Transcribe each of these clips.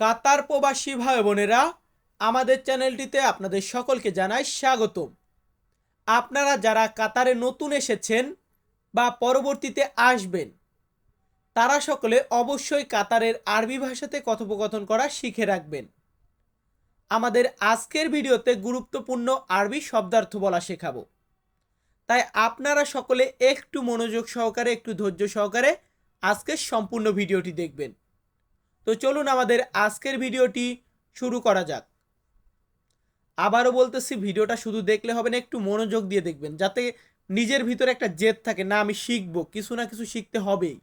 কাতার প্রবাসী ভাই বোনেরা, আমাদের চ্যানেলটিতে আপনাদের সকলকে জানাই স্বাগতম। আপনারা যারা কাতারে নতুন এসেছেন বা পরবর্তীতে আসবেন, তারা সকলে অবশ্যই কাতারের আরবি ভাষাতে কথোপকথন করা শিখে রাখবেন। আমাদের আজকের ভিডিওতে গুরুত্বপূর্ণ আরবি শব্দার্থ বলা শেখাবো। তাই আপনারা সকলে একটু মনোযোগ সহকারে, একটু ধৈর্য সহকারে আজকের সম্পূর্ণ ভিডিওটি দেখবেন। তো চলুন আমাদের আজকের ভিডিওটি শুরু করা যাক। আবারও বলতেছি, ভিডিওটা শুধু দেখলে হবে না, একটু মনোযোগ দিয়ে দেখবেন, যাতে নিজের ভিতরে একটা জেদ থাকে, না আমি শিখব, কিছু না কিছু শিখতে হবেই।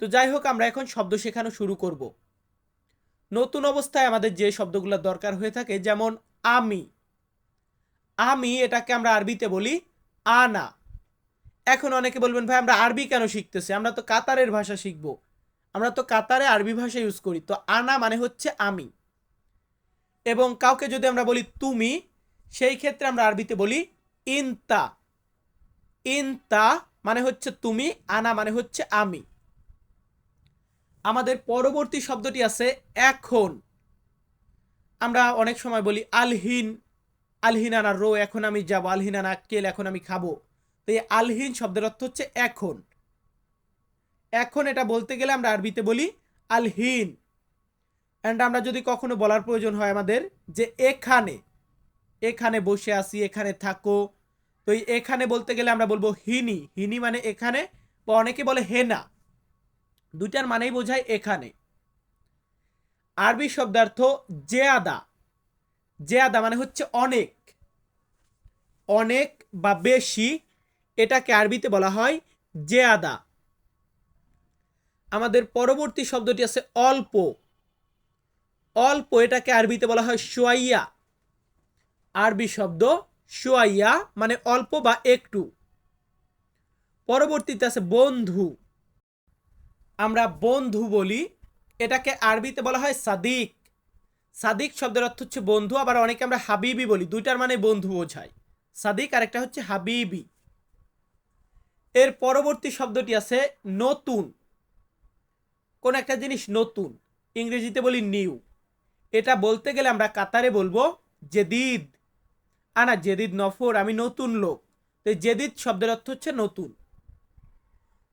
তো যাই হোক, আমরা এখন শব্দ শেখানো শুরু করব। নতুন অবস্থায় আমাদের যে শব্দগুলো দরকার হয়ে থাকে, যেমন আমি। আমি এটাকে আমরা আরবিতে বলি আনা। এখন অনেকে বলবেন, ভাই, আমরা আরবি কেন শিখতেছি? আমরা তো কাতারের ভাষা শিখব। আমরা তো কাতারে আরবি ভাষা ইউজ করি, তো আনা মানে হচ্ছে আমি। এবং কাউকে যদি আমরা বলি তুমি, সেই ক্ষেত্রে আমরা আরবিতে বলি ইনতা। ইনতা মানে হচ্ছে তুমি, আনা মানে হচ্ছে আমি। আমাদের পরবর্তী শব্দটি আছে এখন। আমরা অনেক সময় বলি আলহিন আলহিন আনা রো, এখন আমি যাব, আলহিন আনা কেল, এখন আমি খাব। তো এই আলহিন শব্দের অর্থ হচ্ছে এখন। এখন এটা বলতে গেলে আমরা আরবিতে বলি আলহিন। অ্যান্ড আমরা যদি কখনো বলার প্রয়োজন হয় আমাদের যে এখানে এখানে বসে আসি এখানে থাকো। তো এই এখানে বলতে গেলে আমরা বলব হিনি। হিনি মানে এখানে বা অনেকে বলে হেনা। দুইটার মানেই বোঝায় এখানে। আরবি শব্দার্থ জেয়াদা। জেয়াদা মানে হচ্ছে অনেক। অনেক বা বেশি। এটাকে আরবিতে বলা হয় জেয়াদা। আমাদের পরবর্তী শব্দটি আছে অল্প। অল্প এটাকে আরবিতে বলা হয় সোয়াইয়া আরবি শব্দ সোয়াইয়া মানে অল্প বা একটু। পরবর্তীতে আছে বন্ধু। আমরা বন্ধু বলি, এটাকে আরবিতে বলা হয় সাদিক। সাদিক শব্দের অর্থ হচ্ছে বন্ধু, আবার অনেকে আমরা হাবিবি বলি, দুইটার মানে বন্ধু বোঝায়। সাদিক আর একটা হচ্ছে হাবিবি। এর পরবর্তী শব্দটি আছে নতুন। কোন একটা জিনিস নতুন, ইংরেজিতে বলি নিউ এটা বলতে গেলে আমরা কাতারে বলব জেদিদ। আনা জেদিদ নফর, আমি নতুন লোক। তো জেদিদ শব্দের অর্থ হচ্ছে নতুন।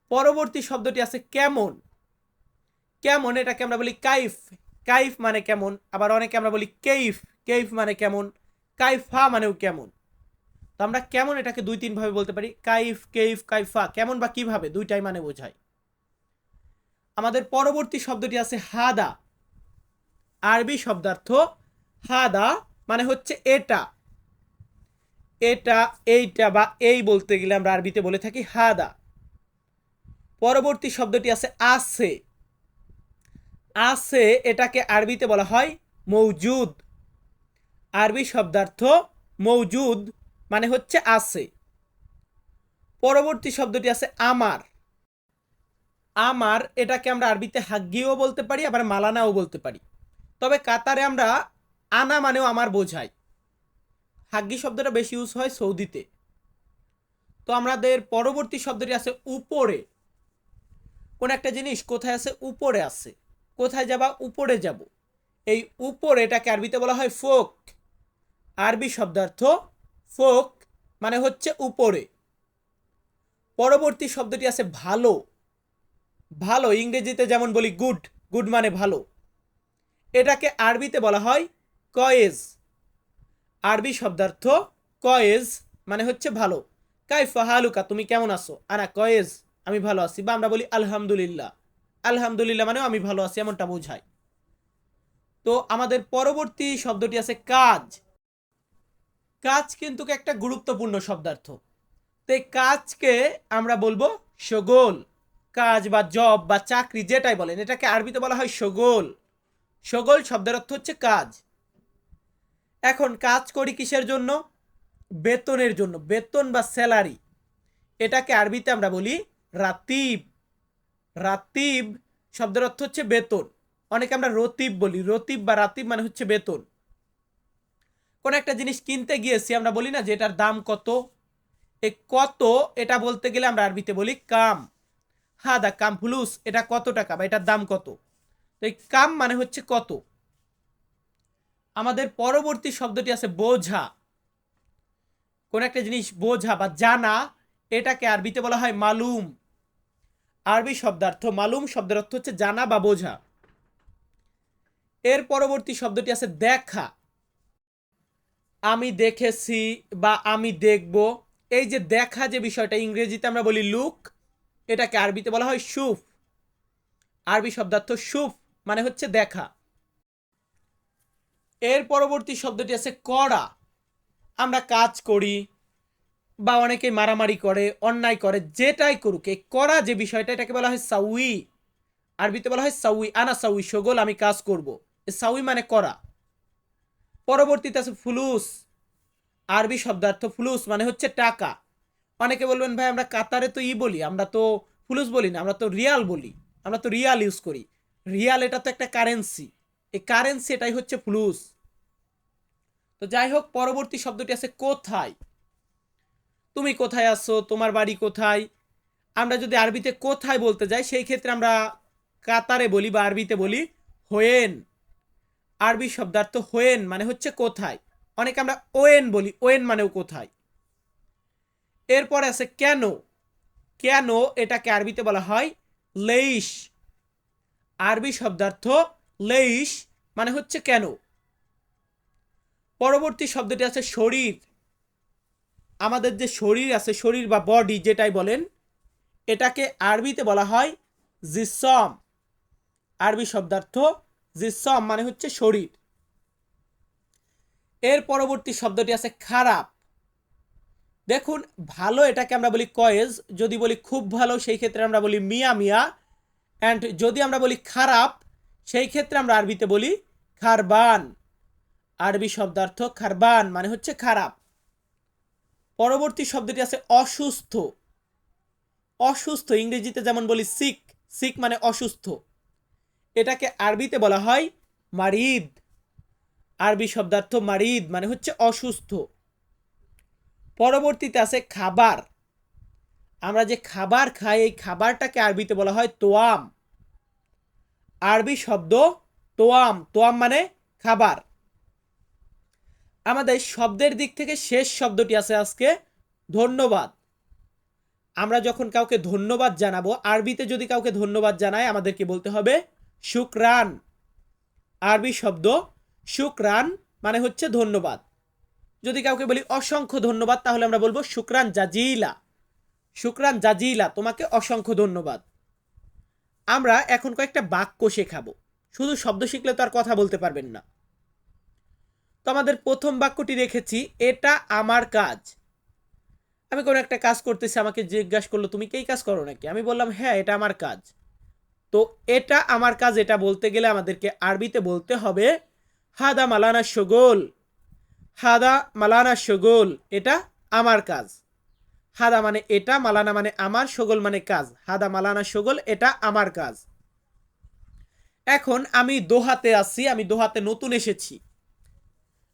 পরবর্তী শব্দটি আছে কেমন। কেমন এটাকে আমরা বলি কাইফ। কাইফ মানে কেমন, আবার অনেকে আমরা বলি কেইফ। কেইফ মানে কেমন, কাইফা মানেও কেমন। তো আমরা কেমন এটাকে দুই তিনভাবে বলতে পারি, কাইফ, কেইফ, কাইফা। কেমন বা কীভাবে, দুইটাই মানে বোঝায়। আমাদের পরবর্তী শব্দটি আছে হাদা। আরবি শব্দার্থ হাদা মানে হচ্ছে এটা। এটা, এইটা বা এই বলতে গেলে আমরা আরবিতে বলে থাকি হাদা। পরবর্তী শব্দটি আছে আছে আছে এটাকে আরবিতে বলা হয় মৌজুদ। আরবি শব্দার্থ মৌজুদ মানে হচ্ছে আছে পরবর্তী শব্দটি আছে আমার। আমার, এটাকে আমরা আরবিতে হাগ্গিও বলতে পারি, আবার মালানাও বলতে পারি। তবে কাতারে আমরা আনা মানেও আমার বোঝাই। হাগ্গি শব্দটা বেশি ইউজ হয় সৌদিতে। তো আমাদের পরবর্তী শব্দটি আছে উপরে। কোন একটা জিনিস কোথায় আছে? উপরে আছে। কোথায় যাবা? উপরে যাব। এই উপরে এটাকে আরবিতে বলা হয় ফোক। আরবি শব্দার্থ ফোক মানে হচ্ছে উপরে। পরবর্তী শব্দটি আছে ভালো। ভালো, ইংরেজিতে যেমন বলি গুড গুড মানে ভালো। এটাকে আরবিতে বলা হয় কয়েজ। আরবি শব্দার্থ কয়েজ মানে হচ্ছে ভালো। কাইফা হালুকা তুমি কেমন আছো? আনা কয়েজ, আমি ভালো আছি। বা আমরা বলি আলহামদুলিল্লাহ। আলহামদুলিল্লাহ মানেও আমি ভালো আছি, এমনটা বোঝায়। তো আমাদের পরবর্তী শব্দটি আছে কাজ। কাজ কিন্তু একটা গুরুত্বপূর্ণ শব্দার্থ। তো এই কাজকে আমরা বলব সগোল। কাজ বা জব বা চাকরি যেটাই বলেন, এটাকে আরবিতে বলা হয় সগোল। সগোল শব্দের অর্থ হচ্ছে কাজ। এখন কাজ করি কিসের জন্য? বেতনের জন্য, বেতন বা স্যালারি। এটাকে আরবিতে আমরা বলি রাতিব। রাতিব শব্দের অর্থ হচ্ছে বেতন। অনেকে আমরা রতিব বলি। রতিব বা রাতিব মানে হচ্ছে বেতন। কোন একটা জিনিস কিনতে গিয়েছি, আমরা বলি না যে এটার দাম কত? এ কত, এটা বলতে গেলে আমরা আরবিতে বলি কাম। হা দা কাম ফুলুস এটা কত টাকা বা এটার দাম কত? তো এই কাম মানে হচ্ছে কত? আমাদের পরবর্তী শব্দটি আছে বোঝা। কোন একটা জিনিস বোঝা বা জানা, এটাকে আরবিতে বলা হয় মালুম। আরবি শব্দার্থ, মালুম শব্দের অর্থ হচ্ছে জানা বা বোঝা। এর পরবর্তী শব্দটি আছে দেখা। আমি দেখেছি বা আমি দেখব। এই যে দেখা যে বিষয়টা, ইংরেজিতে আমরা বলি লুক এটাকে আরবিতে বলা হয় সুফ। আরবি শব্দার্থ সুফ মানে হচ্ছে দেখা। এর পরবর্তী শব্দটি আছে করা আমরা কাজ করি বা অনেকে মারামারি করে, অন্যায় করে, যেটাই করুক, এই করা যে বিষয়টা, এটাকে বলা হয় সাউই। আরবিতে বলা হয় সাউই, আনা সাউই, সগোল, আমি কাজ করব। সাউই মানে করা পরবর্তীতে আছে ফুলুস। আরবি শব্দার্থ ফুলুস মানে হচ্ছে টাকা। অনেকে বলবেন, ভাই, আমরা কাতারে তো ই বলি, আমরা তো ফুলুস বলি না, আমরা তো রিয়াল বলি, আমরা তো রিয়াল ইউজ করি। রিয়াল এটা তো একটা কারেন্সি, এই কারেন্সি এটাই হচ্ছে ফুলুস তো যাই হোক, পরবর্তী শব্দটি আছে কোথায়? তুমি কোথায় আছো? তোমার বাড়ি কোথায়? আমরা যদি আরবিতে কোথায় বলতে যাই, সেই ক্ষেত্রে আমরা কাতারে বলি বা আরবিতে বলি হোয়েন। আরবি শব্দার্থ হোয়েন মানে হচ্ছে কোথায়। অনেকে আমরা ওয়েন বলি, ওয়েন মানেও কোথায়। এরপরে আছে কেন। কেন এটাকে আরবিতে বলা হয় লেইশ। আরবি শব্দার্থ লেইশ মানে হচ্ছে কেন। পরবর্তী শব্দটি আছে শরীর। আমাদের যে শরীর আছে, শরীর বা বডি যেটাই বলেন, এটাকে আরবিতে বলা হয় জিসম। আরবি শব্দার্থ জিসম মানে হচ্ছে শরীর। এর পরবর্তী শব্দটি আছে খারাপ। দেখুন, ভালো এটাকে আমরা বলি কয়েজ, যদি বলি খুব ভালো, সেই ক্ষেত্রে আমরা বলি মিয়া মিয়া অ্যান্ড যদি আমরা বলি খারাপ, সেই ক্ষেত্রে আমরা আরবিতে বলি খারবান। আরবি শব্দার্থ খারবান মানে হচ্ছে খারাপ। পরবর্তী শব্দটি আছে অসুস্থ। অসুস্থ, ইংরেজিতে যেমন বলি সিক সিক মানে অসুস্থ। এটাকে আরবিতে বলা হয় মারিদ। আরবি শব্দার্থ মারিদ মানে হচ্ছে অসুস্থ। পরবর্তীতে আছে খাবার। আমরা যে খাবার খাই, এই খাবারটাকে আরবিতে বলা হয় তোয়াম। আরবি শব্দ তোয়াম। তোয়াম মানে খাবার। আমাদের শব্দের দিক থেকে শেষ শব্দটি আছে আজকে ধন্যবাদ। আমরা যখন কাউকে ধন্যবাদ জানাব, আরবিতে যদি কাউকে ধন্যবাদ জানাই আমাদেরকে বলতে হবে শুক্রান। আরবি শব্দ শুক্রান মানে হচ্ছে ধন্যবাদ। যদি কাউকে বলি অসংখ্য ধন্যবাদ, তাহলে আমরা বলব শুক্রান জাজিলা। শুক্রান জাজিলা, তোমাকে অসংখ্য ধন্যবাদ। আমরা এখন কয়েকটা বাক্য শেখাবো। শুধু শব্দ শিখলে তো আর কথা বলতে পারবেন না। তো আমাদের প্রথম বাক্যটি রেখেছি, এটা আমার কাজ। আমি কোনো একটা কাজ করতেছি, আমাকে জিজ্ঞাসা করল, তুমি কি কাজ করো নাকি? আমি বললাম হ্যাঁ এটা আমার কাজ। তো এটা আমার কাজ, এটা বলতে গেলে আমাদেরকে আরবিতে বলতে হবে হাদা মালানা শগোল। হাদা মালানা শগোল এটা আমার কাজ। হাদা মানে এটা, মালানা মানে আমার শগোল মানে কাজ। হাদা মালানা শগোল এটা আমার কাজ। এখন আমি দোহাতে আছি, আমি দোহাতে নতুন এসেছি।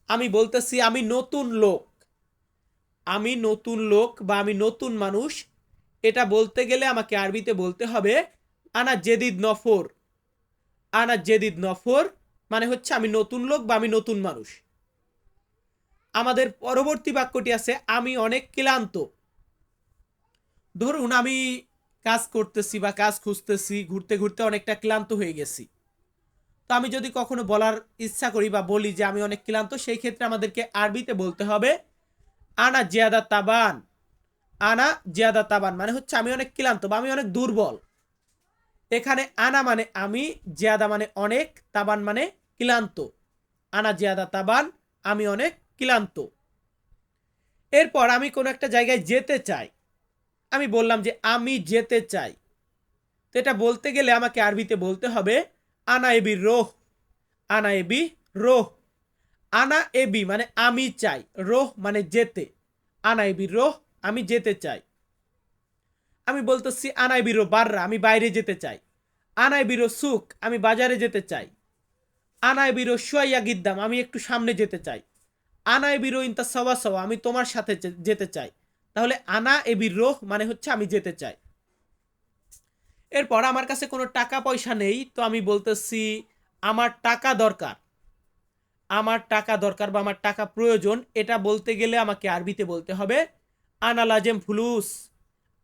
আমি বলতেছি, আমি নতুন লোক। আমি নতুন লোক বা আমি নতুন মানুষ, এটা বলতে গেলে আমাকে আরবিতে বলতে হবে, আনা জেদিদ নফর। আনা জেদিদ নফর মানে হচ্ছে আমি নতুন লোক বা আমি নতুন মানুষ। আমাদের পরবর্তী বাক্যটি আছে, আমি অনেক ক্লান্ত। ধরুন, আমি কাজ করতেছি বা কাজ খুঁজতেছি, ঘুরতে ঘুরতে অনেকটা ক্লান্ত হয়ে গেছি। তো আমি যদি কখনো বলার ইচ্ছা করি বা বলি যে, আমি অনেক ক্লান্ত, সেই ক্ষেত্রে আমাদেরকে আরবিতে বলতে হবে, আনা জিয়াদা তাবান। আনা জিয়াদা তাবান মানে হচ্ছে, আমি অনেক ক্লান্ত বা আমি অনেক দুর্বল। এখানে আনা মানে আমি, জিয়াদা মানে অনেক, তাবান মানে ক্লান্ত। আনা জিয়াদা তাবান, আমি অনেক ক্লান্ত। এরপর আমি কোনো একটা জায়গায় যেতে চাই। আমি বললাম যে, আমি যেতে চাই। তো এটা বলতে গেলে আমাকে আরবিতে বলতে হবে, আনা এবি রোহ। আনা এবি রোহ। আনা এবি মানে আমি চাই। রোহ মানে যেতে। আনা এবি রোহ, আমি যেতে চাই। আমি বলতেছি আনাই বিরো বাররা, আমি বাইরে যেতে চাই। আনাই বিরো সুখ, আমি বাজারে যেতে চাই। আনাই বিরো শুয়াইয়া গিদ্দাম, আমি একটু সামনে যেতে চাই। আনাই বিরো ইন্তা সওয়া সওয়া, আমি তোমার সাথে যেতে চাই। তাহলে আনা এবি রোহ মানে হচ্ছে আমি যেতে চাই। এরপর আমার কাছে কোনো টাকা পয়সা নেই, তো আমি বলতেছি, আমার টাকা দরকার। আমার টাকা দরকার বা আমার টাকা প্রয়োজন, এটা বলতে গেলে আমাকে আরবিতে বলতে হবে আনালাজেম ফুলুস।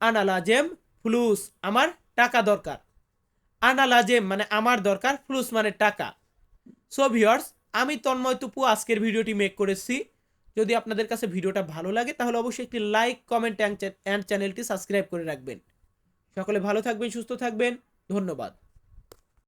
আনালাজেম ফুলুস, আমার টাকা দরকার। আনালাজেম মানে আমার দরকার, ফ্লুস মানে টাকা। সো ভিওর্স আমি তন্ময় তুপু আজকের ভিডিওটি মেক করেছি। যদি আপনাদের কাছে ভিডিওটা ভালো লাগে, তাহলে অবশ্যই একটি লাইক কমেন্ট অ্যান্ড চ্যানেলটি সাবস্ক্রাইব করে রাখবেন। সকলে ভালো থাকবেন, সুস্থ থাকবেন। ধন্যবাদ।